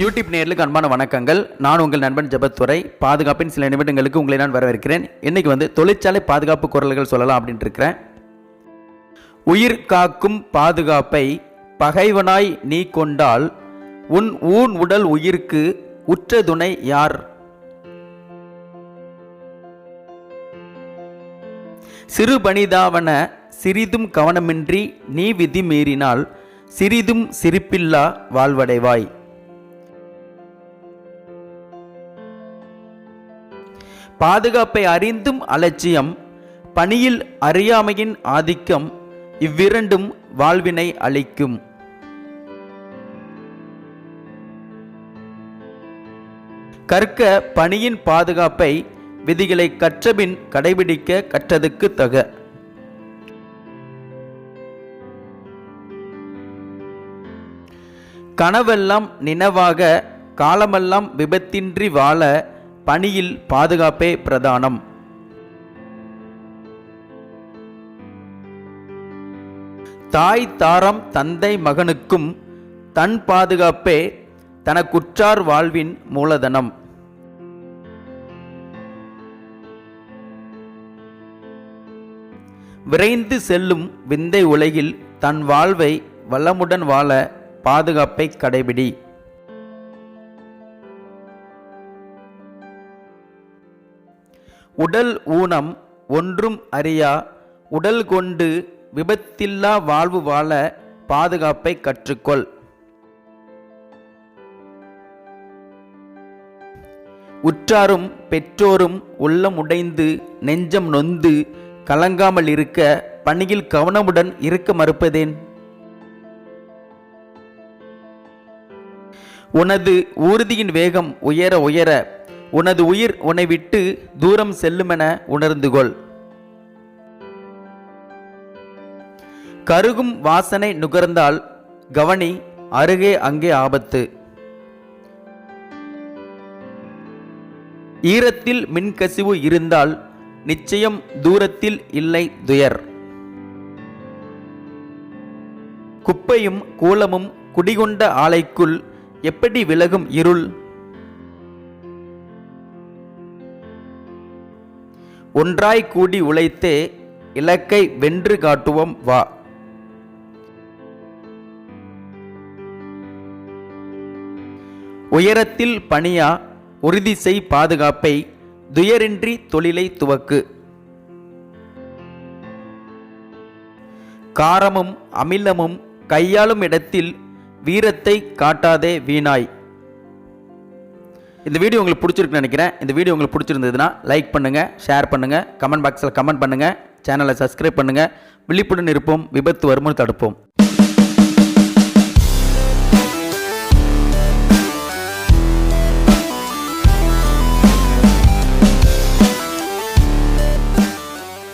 YouTube நேர்களுக்கு அன்பான வணக்கங்கள். நான் உங்கள் நண்பன் ஜபத்துறை பாதுகாப்பின் சில நிமிடங்களுக்கு உங்களை நான் வரவேற்கிறேன். இன்னைக்கு வந்து தொழிற்சாலை பாதுகாப்பு குரல்கள் சொல்லலாம் அப்படின்ட்டு இருக்கிறேன். உயிர் காக்கும் பாதுகாப்பை பகைவனாய் நீ கொண்டால் உன் ஊன் உடல் உயிருக்கு உற்ற துணை யார்? சிறு பணிதாவன சிறிதும் கவனமின்றி நீ விதி மீறினால் சிறிதும் சிரிப்பில்லா வாழ்வடைவாய். பாதுகாப்பை அறிந்தும் அலட்சியம் பணியில் அறியாமையின் ஆதிக்கம் இவ்விரண்டும் வாழ்வினை அளிக்கும். கற்க பணியின் பாதுகாப்பை விதிகளை கற்றபின் கடைபிடிக்க கற்றதுக்கு தக. கனவெல்லாம் நினைவாக காலமெல்லாம் விபத்தின்றி வாழ பணியில் பாதுகாப்பே பிரதானம். தாய் தாரம் தந்தை மகனுக்கும் தன் பாதுகாப்பே தனக்குற்றார் வாழ்வின் மூலதனம். விரைந்து செல்லும் விந்தை உலகில் தன் வாழ்வை வளமுடன் வாழ பாதுகாப்பை கடைபிடி. உடல் ஊனம் ஒன்றும் அறியா உடல் கொண்டு விபத்தில்லா வாழ்வு வாழ பாதுகாப்பை கற்றுக்கொள். உற்றாரும் பெற்றோரும் உள்ளம் உடைந்து நெஞ்சம் நொந்து கலங்காமல் இருக்க பணியில் கவனமுடன் இருக்க மறுப்பதேன்? உனது ஊர்தியின் வேகம் உயர உயர உனது உயிர் உன்னை விட்டு தூரம் செல்லுமென உணர்ந்து கொள் கருகும் வாசனை நுகர்ந்தால் கவனி அருகே அங்கே ஆபத்து. ஈரத்தில் மின்கசிவு இருந்தால் நிச்சயம் தூரத்தில் இல்லை துயர். குப்பையும் கூலமும் குடிகொண்ட ஆலைக்குள் எப்படி விலகும் இருள்? ஒன்றாய் கூடி உழைத்தே இலக்கை வென்று காட்டுவோம் வா. உயரத்தில் பணியா உறுதி செய் பாதுகாப்பை துயரின்றி தொழிலை துவக்கு. காரமும் அமிலமும் கையாளும் இடத்தில் வீரத்தை காட்டாதே வீணாய். இந்த வீடியோ உங்களுக்கு பிடிச்சிருக்குன்னு நினைக்கிறேன். இந்த வீடியோ உங்களுக்கு பிடிச்சிருந்ததுன்னா லைக் பண்ணுங்கள் ஷேர் பண்ணுங்கள் கமெண்ட் பாக்ஸில் கமெண்ட் பண்ணுங்கள் சேனலை சப்ஸ்கிரைப் பண்ணுங்கள் விழிப்புடன் இருப்போம் விபத்து வருமுன் தடுப்போம்.